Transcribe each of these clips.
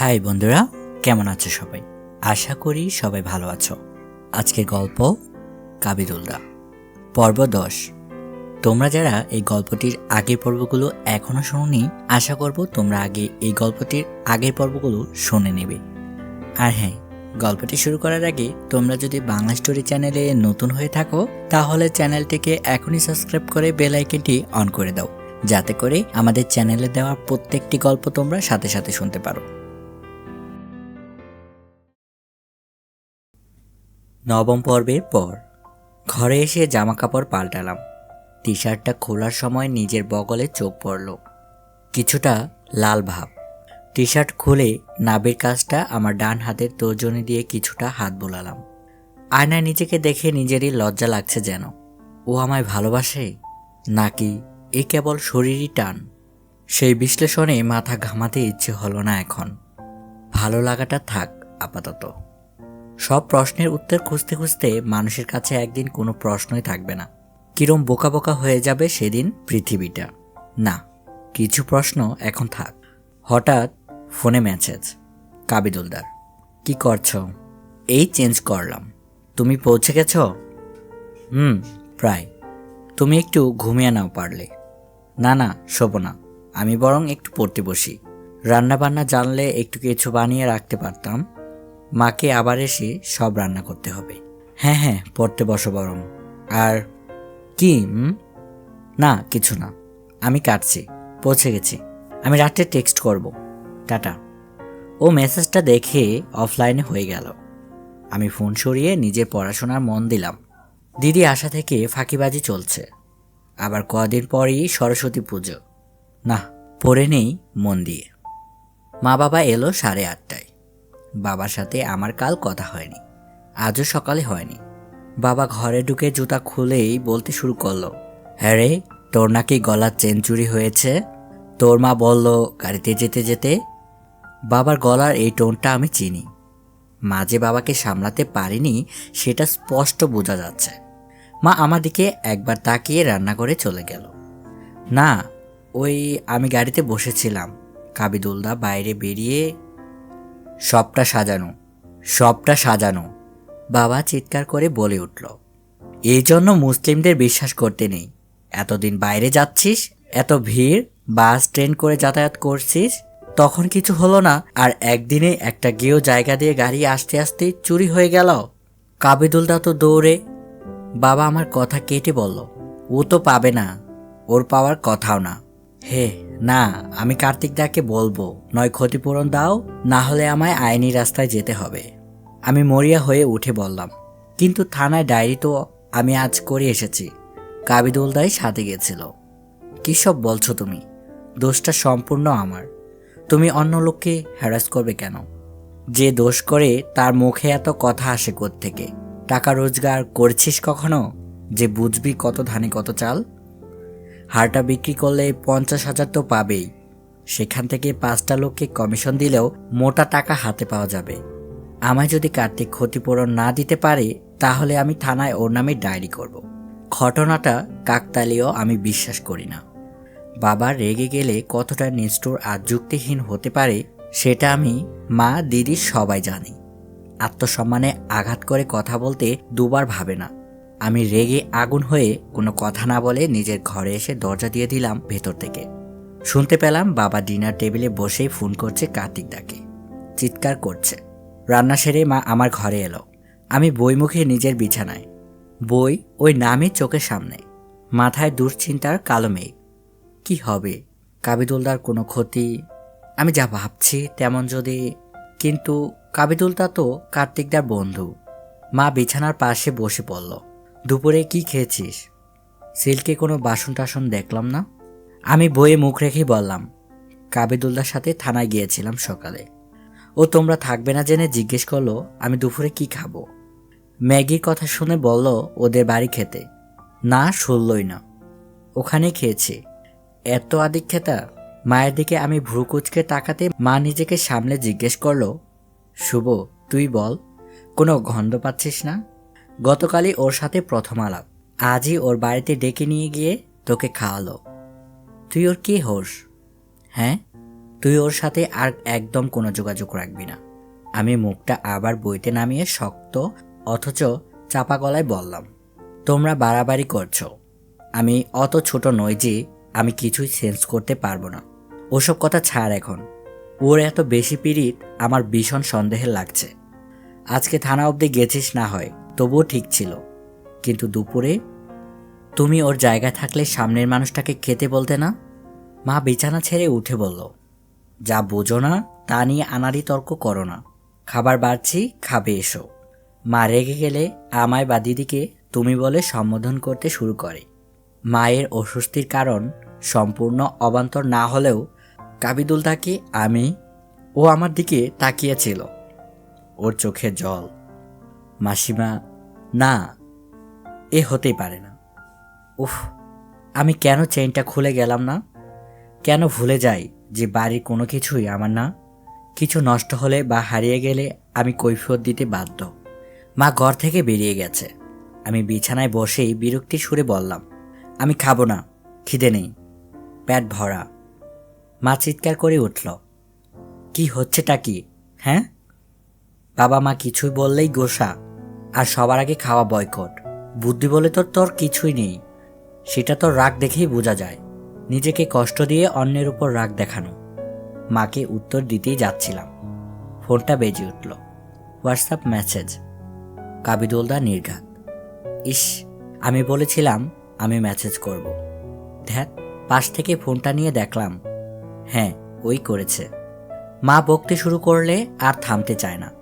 High বন্ধুরা, কেমন আছো সবাই? আশা করি সবাই ভালো আছো। আজকের গল্প কাবিদুলদা পর্ব দশ। তোমরা যারা এই গল্পটির আগের পর্বগুলো এখনও শোনোনি, আশা করব তোমরা আগে এই গল্পটির আগের পর্বগুলো শুনে নেবে। আর হ্যাঁ গল্পটি শুরু করার আগে তোমরা যদি বাংলা স্টোরি চ্যানেলে নতুন হয়ে থাকো, তাহলে চ্যানেলটিকে এখনই সাবস্ক্রাইব করে বেল আইকনটি অন করে দাও। যাতে করে আমাদের চ্যানেলে দেওয়া প্রত্যেকটি গল্প তোমরা সাথে সাথে শুনতে পারো। নবম পর্বের পর। ঘরে এসে জামা কাপড় পাল্টালাম। টি শার্টটা খোলার সময় নিজের বগলে চোখ পড়ল। কিছুটা লাল ভাব। টি শার্ট খুলে নাবের কাজটা আমার ডান হাতের তর্জনী দিয়ে কিছুটা হাত বোলালাম। আয়নায় নিজেকে দেখে নিজেরই লজ্জা লাগছে যেন। ও আমায় ভালোবাসে? নাকি এ কেবল শরীরই টান? সেই বিশ্লেষণে মাথা ঘামাতে ইচ্ছে হলো না এখন। ভালো লাগাটা থাক, আপাতত। সব প্রশ্নের উত্তর খুঁজতে খুঁজতে মানুষের কাছে একদিন কোনো প্রশ্নই থাকবে না। কিরম বোকা বোকা হয়ে যাবে সেদিন পৃথিবীটা? না, কিছু প্রশ্ন এখন থাক। হঠাৎ ফোনে মেসেজ। কাবিদুলদার কি করছ? এই চেঞ্জ করলাম। তুমি পৌঁছে গেছ? হুম, প্রায়। তুমি একটু ঘুমিয়ে নাও পারলে। না না, শোবো না। আমি বরং একটু পড়তে বসি। রান্না বান্না জানলে একটু কিছু বানিয়ে রাখতে পারতাম। মাকে আবার এসে সব রান্না করতে হবে। হ্যাঁ হ্যাঁ পড়তে বসো বরং। আর কি? না, কিছু না। আমি কাটছি, পৌঁছে গেছি। আমি রাত্রে টেক্সট করব। টাটা। ও মেসেজটা দেখে অফলাইনে হয়ে গেল। আমি ফোন সরিয়ে নিজের পড়াশোনার মন দিলাম। দিদি আসা থেকে ফাঁকিবাজি চলছে। আবার কদিন পরেই সরস্বতী পুজো। না, পড়ে নেই মন দিয়ে। মা বাবা এলো সাড়ে আটটায়। বাবার সাথে আমার কাল কথা হয়নি। আজও সকালে হয়নি। বাবা ঘরে ঢুকে জুতা খুলেই বলতে শুরু করল হ্যাঁ রে, তোর নাকি গলার চেন চুরি হয়েছে? তোর মা বলল, গাড়িতে যেতে যেতে? বাবার গলার এই টোনটা আমি চিনি। মাঝে বাবাকে সামলাতে পারিনি, সেটা স্পষ্ট বোঝা যাচ্ছে। মা আমার দিকে একবার তাকিয়ে রান্না করে চলে গেল। না, ওই আমি গাড়িতে বসেছিলাম। কাবিদুলদা বাইরে বেরিয়ে সবটা সাজানো সবটা সাজানো। বাবা চিৎকার করে বলে উঠল, এই জন্য মুসলিমদের বিশ্বাস করতে নেই। এতদিন বাইরে যাচ্ছিস, এত ভিড়, বাস, ট্রেন করে যাতায়াত করছিস, তখন কিছু হলো না, আর একদিনে একটা গেও জায়গা দিয়ে গাড়ি আসতে আসতে চুরি হয়ে গেল। কাবিদুলদা তো দৌড়ে বাবা আমার কথা কেটে বলল, ও তো পাবে না, ওর পাওয়ার কথাও না। হে, না, আমি কার্তিক দাকে বলব, নয় ক্ষতিপূরণ দাও, না হলে আমায় আইনি রাস্তায় যেতে হবে। আমি মরিয়া হয়ে উঠে বললাম, কিন্তু থানায় ডায়েরি তো আমি আজ করে এসেছি। কাবিদুল কাবিদুলদাই সাথে গেছিল। কী সব বলছো তুমি? দোষটা সম্পূর্ণ আমার। তুমি অন্য লোককে হ্যারাস করবে কেন? যে দোষ করে তার মুখে এত কথা আসে থেকে টাকা রোজগার করছিস কখনো? যে বুঝবি কত ধানে কত চাল? হারটা বিক্রি করলে পঞ্চাশ হাজার তো পাবেই। সেখান থেকে পাঁচটা লোককে কমিশন দিলেও মোটা টাকা হাতে পাওয়া যাবে। আমায় যদি কার্তিক ক্ষতিপূরণ না দিতে পারে, তাহলে আমি থানায় ওর নামে ডায়েরি করব। ঘটনাটা কাকতালীয় আমি বিশ্বাস করি না। বাবা রেগে গেলে কতটা নিষ্ঠুর আর যুক্তিহীন হতে পারে, সেটা আমি মা, দিদি সবাই জানি। আত্মসম্মানে আঘাত করে কথা বলতে দুবার ভাবে না। আমি রেগে আগুন হয়ে কোনো কথা না বলে নিজের ঘরে এসে দরজা দিয়ে দিলাম ভেতর থেকে। শুনতে পেলাম বাবা ডিনার টেবিলে বসেই ফোন করছে কার্তিক দাকে। চিৎকার করছে। রান্না সেরে মা আমার ঘরে এলো। আমি বই মুখে নিজের বিছানায়। বই ওই নামে চোখের সামনে। মাথায় দুশ্চিন্তার কালো মেঘ। কি হবে? কাবিদুলদার কোনো ক্ষতি? আমি যা ভাবছি তেমন যদি। কিন্তু কাবিদুলদা তো কার্তিকদার বন্ধু। মা বিছানার পাশে বসে পড়ল। দুপুরে কি খেয়েছিস? সিল্কে কোনো বাসন টাসন দেখলাম না? আমি বইয়ে মুখ রেখেই বললাম কাবিদুলদার সাথে থানায় গিয়েছিলাম সকালে। ও তোমরা থাকবে না জেনে জিজ্ঞেস করল, আমি দুপুরে কি খাব? ম্যাগির কথা শুনে বলল, ওদের বাড়ি খেতে। না শুনলই না। ওখানে খেয়েছি। এত আদিক্ষেতা। মায়ের দিকে আমি ভ্রুকুচকে তাকাতে মা নিজেকে সামনে জিজ্ঞেস করল, শুভ, তুই বল, কোনো গন্ধ পাচ্ছিস না? গতকালই ওর সাথে প্রথম আলাপ। আজই ওর বাড়িতে ডেকে নিয়ে গিয়ে তোকে খাওয়ালো। তুই ওর কি হোস? হ্যাঁ? তুই ওর সাথে আর একদম কোনো যোগাযোগ রাখবি না। আমি মুখটা আবার বইতে নামিয়ে শক্ত অথচ চাপা গলায় বললাম, তোমরা বাড়াবাড়ি করছ। আমি অত ছোট নই যে আমি কিছুই সেন্স করতে পারব না। ওসব কথা ছাড় এখন। ওর এত বেশি পিরিত আমার ভীষণ সন্দেহের লাগছে। আজকে থানা অবধি গেছিস না হয়। তবুও ঠিক ছিল। কিন্তু দুপুরে, তুমি ওর জায়গায় থাকলে সামনের মানুষটাকে খেতে বলতে না? মা বিছানা ছেড়ে উঠে বলল, যা বোঝো না, তা নিয়ে আনারি তর্ক করো না। খাবার বাড়ছি, খাবে এসো। মা রেগে গেলে আমায় বা দিদিকে তুমি বলে সম্বোধন করতে শুরু করে। মায়ের অস্বস্তির কারণ সম্পূর্ণ অবান্তর না হলেও কাবিদুল তাকে, আমি ও আমার দিকে তাকিয়েছিল। ওর চোখে জল মাসিমা, না, এ হতেই পারে না। উফ, আমি কেন চেইনটা খুলে গেলাম না? কেন ভুলে যাই যে বাড়ির কোনো কিছুই আমার না? কিছু নষ্ট হলে বা হারিয়ে গেলে আমি কৈফিয়ত দিতে বাধ্য। মা ঘর থেকে বেরিয়ে গেছে। আমি বিছানায় বসেই বিরক্তি সুরে বললাম, আমি খাব না, খিদে নেই, পেট ভরা। মা চিৎকার করে উঠল, কি হচ্ছেটা কি হ্যাঁ? বাবা মা কিছুই বললেই গোসা। আর সবার আগে খাওয়া বয়কট। বুদ্ধি বলে তোর তোর কিছুই নেই। সেটা তোর রাগ দেখেই বোঝা যায়। নিজেকে কষ্ট দিয়ে অন্যের উপর রাগ দেখানো। মাকে উত্তর দিতেই যাচ্ছিলাম। ফোনটা বেজে উঠল। WhatsApp message. কাবিদুলদা নির্ঘাত। ইস, আমি বলেছিলাম আমি মেসেজ করব। ধ্যাত পাশ থেকে ফোনটা নিয়ে দেখলাম। হ্যাঁ ওই করেছে। মা বকতে শুরু করলে আর থামতে চায় না।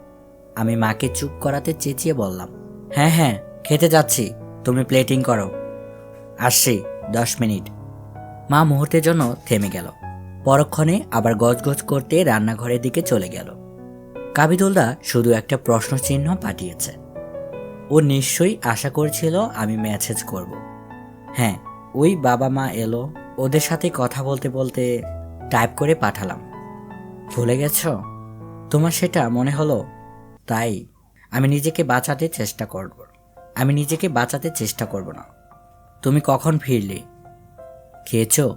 আমি মাকে চুপ করাতে চেঁচিয়ে বললাম হ্যাঁ হ্যাঁ খেতে যাচ্ছি, তুমি প্লেটিং করো। আসছি দশ মিনিট। মা মুহূর্তের জন্য থেমে গেল। পরক্ষণে আবার গজগজ করতে রান্নাঘরের দিকে চলে গেল। কাবিদুলদা শুধু একটা প্রশ্ন চিহ্ন পাঠিয়েছে। ও নিশ্চয়ই আশা করছিল আমি মেসেজ করব। হ্যাঁ ওই বাবা মা এলো, ওদের সাথে কথা বলতে বলতে টাইপ করে পাঠালাম। ভুলে গেছ? তোমার সেটা মনে হলো? তাই আমি নিজেকে বাঁচাতে চেষ্টা করব। আমি নিজেকে বাঁচাতে চেষ্টা করব না। তুমি কখন ফিরলে? খেয়েছো?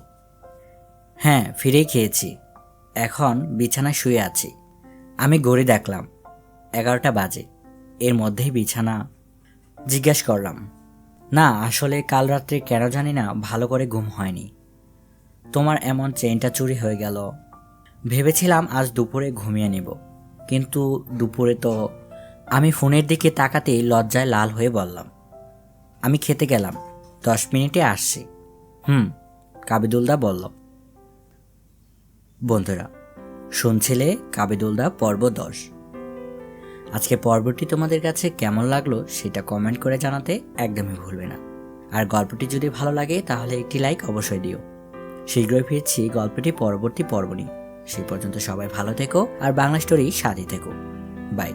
হ্যাঁ ফিরেই খেয়েছি। এখন বিছানায় শুয়ে আছি। আমি ঘড়ি দেখলাম। এগারোটা বাজে। এর মধ্যেই বিছানা জিজ্ঞেস করলাম, না, আসলে কাল রাত্রে কেন জানি না ভালো করে ঘুম হয়নি। তোমার এমন চেনটা চুরি হয়ে গেল। ভেবেছিলাম আজ দুপুরে ঘুমিয়ে নেব। কিন্তু দুপুরে তো আমি ফোনের দিকে তাকাতেই লজ্জায় লাল হয়ে বললাম, আমি খেতে গেলাম, দশ মিনিটে আসছি। হুম কাবিদুলদা বলল। বন্ধুরা, শুনছিলে কাবিদুলদা পর্ব দশ? আজকে পর্বটি তোমাদের কাছে কেমন লাগল সেটা কমেন্ট করে জানাতে একদমই ভুলবে না। আর গল্পটি যদি ভালো লাগে তাহলে একটি লাইক অবশ্যই দিও। শীঘ্রই ফিরছি গল্পটি পরবর্তী পর্ব নিয়ে। সেই পর্যন্ত সবাই ভালো থেকো আর বাংলা স্টোরি সাথে থেকো। বাই